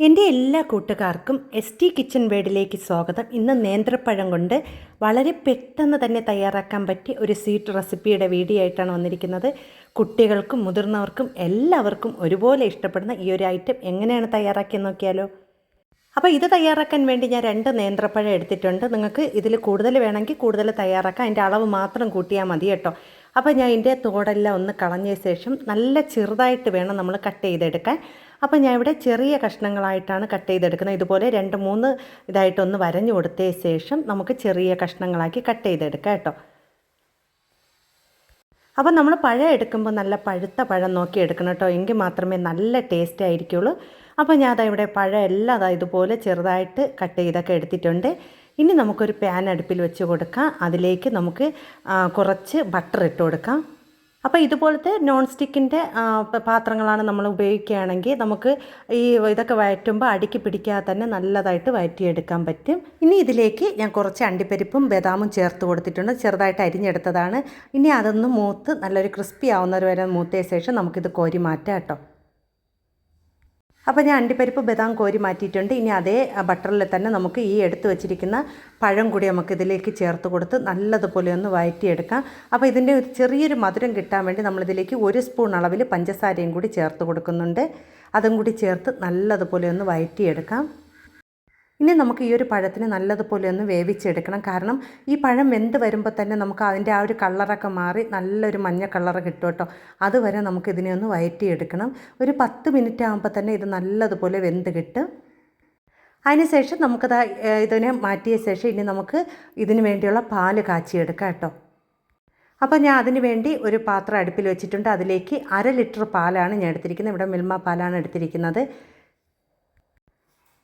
എന്റെ എല്ലാ കൂട്ടുകാർക്കും എസ് ടി കിച്ചൺ വേഡിലേക്ക് സ്വാഗതം. ഇന്ന് നേന്ത്രപ്പഴം കൊണ്ട് വളരെ പെട്ടെന്ന് തന്നെ തയ്യാറാക്കാൻ പറ്റിയ ഒരു സ്വീറ്റ് റെസിപ്പിയുടെ വീഡിയോ ആയിട്ടാണ് വന്നിരിക്കുന്നത്. കുട്ടികൾക്കും മുതിർന്നവർക്കും എല്ലാവർക്കും ഒരുപോലെ ഇഷ്ടപ്പെടുന്ന ഈ ഒരു ഐറ്റം എങ്ങനെയാണ് തയ്യാറാക്കിയെന്ന് നോക്കിയാലോ? അപ്പോൾ ഇത് തയ്യാറാക്കാൻ വേണ്ടി ഞാൻ രണ്ട് നേന്ത്രപ്പഴം എടുത്തിട്ടുണ്ട്. നിങ്ങൾക്ക് ഇതിൽ കൂടുതൽ വേണമെങ്കിൽ കൂടുതൽ തയ്യാറാക്കാം. അതിന്റെ അളവ് മാത്രം കൂട്ടിയാൽ മതി കേട്ടോ. അപ്പോൾ ഞാൻ ഇതിന്റെ തോടെല്ലാം ഒന്ന് കളഞ്ഞ ശേഷം നല്ല ചെറുതായിട്ട് വേണം നമ്മൾ കട്ട് ചെയ്തെടുക്കാൻ. അപ്പോൾ ഞാൻ ഇവിടെ ചെറിയ കഷ്ണങ്ങളായിട്ടാണ് കട്ട് ചെയ്തെടുക്കുന്നത്. ഇതുപോലെ രണ്ട് മൂന്ന് ഇതായിട്ടൊന്ന് വരഞ്ഞു കൊടുത്ത ശേഷം നമുക്ക് ചെറിയ കഷ്ണങ്ങളാക്കി കട്ട് ചെയ്തെടുക്കാം കേട്ടോ. അപ്പോൾ നമ്മൾ പഴം എടുക്കുമ്പോൾ നല്ല പഴുത്ത പഴം നോക്കി എടുക്കണം കേട്ടോ. എങ്കിൽ മാത്രമേ നല്ല ടേസ്റ്റ് ആയിരിക്കുള്ളൂ. അപ്പോൾ ഞാൻ അതാ ഇവിടെ പഴം എല്ലാം അതാ ഇതുപോലെ ചെറുതായിട്ട് കട്ട് ചെയ്തൊക്കെ എടുത്തിട്ടുണ്ട്. ഇനി നമുക്കൊരു പാൻ അടുപ്പിൽ വെച്ച് കൊടുക്കാം. അതിലേക്ക് നമുക്ക് കുറച്ച് ബട്ടർ ഇട്ട് കൊടുക്കാം. അപ്പോൾ ഇതുപോലത്തെ നോൺ സ്റ്റിക്കിന്റെ പാത്രങ്ങളാണ് നമ്മൾ ഉപയോഗിക്കുകയാണെങ്കിൽ നമുക്ക് ഈ ഇതൊക്കെ വയറ്റുമ്പോൾ അടുക്കി പിടിക്കാതെ തന്നെ നല്ലതായിട്ട് വയറ്റിയെടുക്കാൻ പറ്റും. ഇനി ഇതിലേക്ക് ഞാൻ കുറച്ച് അണ്ടിപ്പരിപ്പും ബദാമും ചേർത്ത് കൊടുത്തിട്ടുണ്ട്. ചെറുതായിട്ട് അരിഞ്ഞെടുത്തതാണ്. ഇനി അതൊന്ന് മൂത്ത് നല്ലൊരു ക്രിസ്പി ആവുന്നവർ വരെ മൂത്തയ ശേഷം നമുക്കിത് കോരി മാറ്റാം കേട്ടോ. അപ്പോൾ ഞാൻ അണ്ടിപ്പരിപ്പ് ബദാം കോരി മാറ്റിയിട്ടുണ്ട്. ഇനി അതേ ബട്ടറിൽ തന്നെ നമുക്ക് ഈ എടുത്തു വെച്ചിരിക്കുന്ന പഴം കൂടി നമുക്ക് ഇതിലേക്ക് ചേർത്ത് കൊടുത്ത് നല്ലതുപോലെ ഒന്ന് വഴറ്റിയെടുക്കാം അപ്പോൾ ഇതിന്റെ ഒരു ചെറിയൊരു മധുരം കിട്ടാൻ വേണ്ടി നമ്മളിതിലേക്ക് ഒരു സ്പൂൺ അളവിൽ പഞ്ചസാരയും കൂടി ചേർത്ത് കൊടുക്കുന്നുണ്ട്. അതും കൂടി ചേർത്ത് നല്ലതുപോലെ ഒന്ന് വഴറ്റിയെടുക്കാം ഇനി നമുക്ക് ഈ ഒരു പഴത്തിന് നല്ലതുപോലെ ഒന്ന് വേവിച്ചെടുക്കണം. കാരണം ഈ പഴം വെന്ത് വരുമ്പോൾ തന്നെ നമുക്ക് അതിന്റെ ആ ഒരു കളറൊക്കെ മാറി നല്ലൊരു മഞ്ഞ കളറ് കിട്ടും കേട്ടോ. അതുവരെ നമുക്ക് ഇതിനെ ഒന്ന് വയറ്റിയെടുക്കണം. ഒരു പത്ത് മിനിറ്റ് ആകുമ്പോൾ തന്നെ ഇത് നല്ലതുപോലെ വെന്ത് കിട്ടും. അതിനുശേഷം നമുക്കത് ഇതിനെ മാറ്റിയ ശേഷം ഇനി നമുക്ക് ഇതിന് വേണ്ടിയുള്ള പാൽ കാച്ചിയെടുക്കാം കേട്ടോ. അപ്പോൾ ഞാൻ അതിന് വേണ്ടി ഒരു പാത്രം അടുപ്പിൽ വെച്ചിട്ടുണ്ട്. അതിലേക്ക് അര ലിറ്റർ പാലാണ് ഞാൻ എടുത്തിരിക്കുന്നത്. ഇവിടെ മിൽമ പാലാണ് എടുത്തിരിക്കുന്നത്.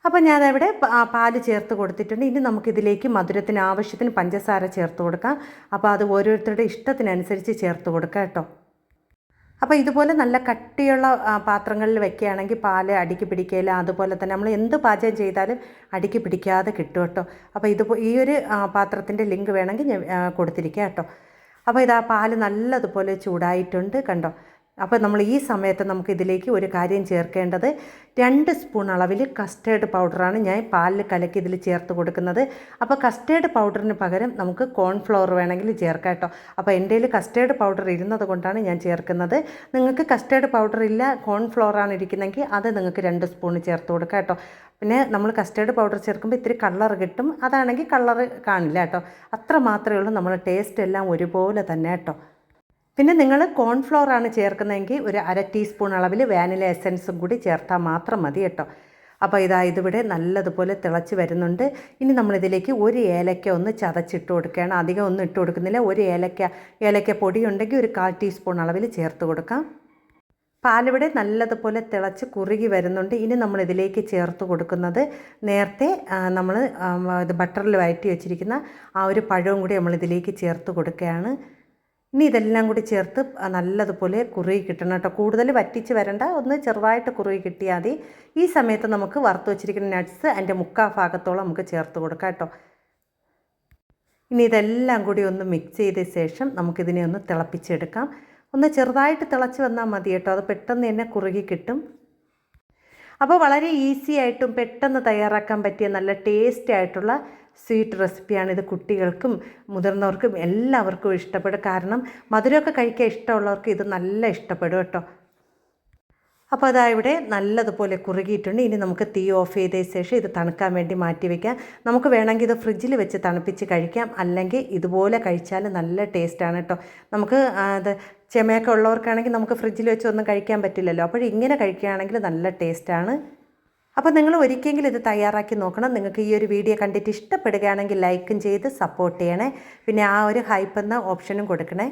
അപ്പോൾ ഞാനവിടെ പാൽ ചേർത്ത് കൊടുത്തിട്ടുണ്ട്. ഇനി നമുക്കിതിലേക്ക് മധുരത്തിന് ആവശ്യത്തിന് പഞ്ചസാര ചേർത്ത് കൊടുക്കാം. അപ്പോൾ അത് ഓരോരുത്തരുടെ ഇഷ്ടത്തിനനുസരിച്ച് ചേർത്ത് കൊടുക്കാം കേട്ടോ. അപ്പോൾ ഇതുപോലെ നല്ല കട്ടിയുള്ള പാത്രങ്ങളിൽ വെക്കുകയാണെങ്കിൽ പാൽ അടിക്ക് പിടിക്കില്ല അതുപോലെ തന്നെ നമ്മൾ എന്ത് പാചകം ചെയ്താലും അടിക്ക് പിടിക്കാതെ കിട്ടും കേട്ടോ. അപ്പോൾ ഇത് ഈ ഒരു പാത്രത്തിന്റെ ലിങ്ക് വേണമെങ്കിൽ ഞാൻ കൊടുത്തിരിക്കാം കേട്ടോ. അപ്പോൾ ഇതാ പാൽ നല്ലതുപോലെ ചൂടായിട്ടുണ്ട് കണ്ടോ. അപ്പോൾ നമ്മൾ ഈ സമയത്ത് നമുക്ക് ഇതിലേക്ക് ഒരു കാര്യം ചേർക്കേണ്ടത് രണ്ട് സ്പൂൺ അളവിൽ കസ്റ്റേർഡ് പൗഡറാണ് ഞാൻ പാലിൽ കലക്കി ഇതിൽ ചേർത്ത് കൊടുക്കുന്നത്. അപ്പോൾ കസ്റ്റേർഡ് പൗഡറിന് പകരം നമുക്ക് കോൺഫ്ലവർ വേണമെങ്കിൽ ചേർക്കാം കേട്ടോ. അപ്പോൾ എന്റെ കയ്യിൽ കസ്റ്റേർഡ് പൗഡർ ഇരുന്നത് കൊണ്ടാണ് ഞാൻ ചേർക്കുന്നത്. നിങ്ങൾക്ക് കസ്റ്റേർഡ് പൗഡർ ഇല്ല കോൺഫ്ലവറാണ് ഇരിക്കുന്നതെങ്കിൽ അത് നിങ്ങൾക്ക് രണ്ട് സ്പൂൺ ചേർത്ത് കൊടുക്കാം കേട്ടോ. പിന്നെ നമ്മൾ കസ്റ്റേർഡ് പൗഡർ ചേർക്കുമ്പോൾ ഇത്തിരി കളർ കിട്ടും. അതാണെങ്കിൽ കളർ കാണില്ല കേട്ടോ. അത്ര മാത്രമേ ഉള്ളൂ. നമ്മൾ ടേസ്റ്റ് എല്ലാം ഒരുപോലെ തന്നെ കേട്ടോ. പിന്നെ നിങ്ങൾ കോൺഫ്ലോർ ആണ് ചേർക്കുന്നതെങ്കിൽ ഒരു അര ടീസ്പൂൺ അളവിൽ വാനില എസൻസും കൂടി ചേർത്താൽ മാത്രം മതി കേട്ടോ. അപ്പോൾ ഇതാ ഇതിവിടെ നല്ലതുപോലെ തിളച്ച് വരുന്നുണ്ട്. ഇനി നമ്മളിതിലേക്ക് ഒരു ഏലക്ക ഒന്ന് ചതച്ചിട്ട് കൊടുക്കുകയാണ്. അധികം ഒന്നും ഇട്ട് കൊടുക്കുന്നില്ല. ഒരു ഏലക്ക ഏലക്ക പൊടി ഉണ്ടെങ്കിൽ ഒരു കാൽ ടീസ്പൂൺ അളവിൽ ചേർത്ത് കൊടുക്കാം. പാലിവിടെ നല്ലതുപോലെ തിളച്ച് കുറുകി വരുന്നുണ്ട്. ഇനി നമ്മൾ ഇതിലേക്ക് ചേർത്ത് കൊടുക്കുന്നത് നേരത്തെ നമ്മൾ ഇത് ബട്ടറിൽ വയറ്റി വെച്ചിരിക്കുന്ന ആ ഒരു പഴവും കൂടി നമ്മൾ ഇതിലേക്ക് ചേർത്ത് കൊടുക്കുകയാണ്. ഇനി ഇതെല്ലാം കൂടി ചേർത്ത് നല്ലതുപോലെ കുറുകി കിട്ടണം കേട്ടോ. കൂടുതൽ വറ്റിച്ച് വരണ്ട ഒന്ന് ചെറുതായിട്ട് കുറുകി കിട്ടിയാൽ മതി. ഈ സമയത്ത് നമുക്ക് വറുത്ത് വെച്ചിരിക്കുന്ന നട്ട്സ് അതിന്റെ മുക്കാ ഭാഗത്തോളം നമുക്ക് ചേർത്ത് കൊടുക്കാം കേട്ടോ. ഇനി ഇതെല്ലാം കൂടി ഒന്ന് മിക്സ് ചെയ്ത ശേഷം നമുക്കിതിനെ ഒന്ന് തിളപ്പിച്ചെടുക്കാം. ഒന്ന് ചെറുതായിട്ട് തിളച്ച് വന്നാൽ മതി കേട്ടോ. അത് പെട്ടെന്ന് തന്നെ കുറുകി കിട്ടും. അപ്പോൾ വളരെ ഈസി ആയിട്ടും പെട്ടെന്ന് തയ്യാറാക്കാൻ പറ്റിയ നല്ല ടേസ്റ്റി ആയിട്ടുള്ള സ്വീറ്റ് റെസിപ്പിയാണ് ഇത് കുട്ടികൾക്കും മുതിർന്നവർക്കും എല്ലാവർക്കും ഇഷ്ടപ്പെടും. കാരണം മധുരമൊക്കെ കഴിക്കാൻ ഇഷ്ടമുള്ളവർക്ക് ഇത് നല്ല ഇഷ്ടപ്പെടും കേട്ടോ. അപ്പോൾ അതാ ഇവിടെ നല്ലതുപോലെ കുറുകിയിട്ടുണ്ട്. ഇനി നമുക്ക് തീ ഓഫ് ചെയ്ത ശേഷം ഇത് തണുക്കാൻ വേണ്ടി മാറ്റി വയ്ക്കാം നമുക്ക് വേണമെങ്കിൽ ഇത് ഫ്രിഡ്ജിൽ വെച്ച് തണുപ്പിച്ച് കഴിക്കാം. അല്ലെങ്കിൽ ഇതുപോലെ കഴിച്ചാൽ നല്ല ടേസ്റ്റാണ് കേട്ടോ. നമുക്ക് അത് ചെമയൊക്കെ ഉള്ളവർക്കാണെങ്കിൽ നമുക്ക് ഫ്രിഡ്ജിൽ വെച്ച് ഒന്നും കഴിക്കാൻ പറ്റില്ലല്ലോ. അപ്പോൾ ഇങ്ങനെ കഴിക്കുകയാണെങ്കിൽ നല്ല ടേസ്റ്റാണ് അപ്പോൾ നിങ്ങൾ ഒരിക്കലെങ്കിലും ഇത് തയ്യാറാക്കി നോക്കണം. നിങ്ങൾക്ക് ഈ ഒരു വീഡിയോ കണ്ടിട്ട് ഇഷ്ടപ്പെടുകയാണെങ്കിൽ ലൈക്കും ചെയ്ത് സപ്പോർട്ട് ചെയ്യണേ. പിന്നെ ആ ഒരു ഹൈപ്പ് എന്ന ഓപ്ഷനും കൊടുക്കണേ.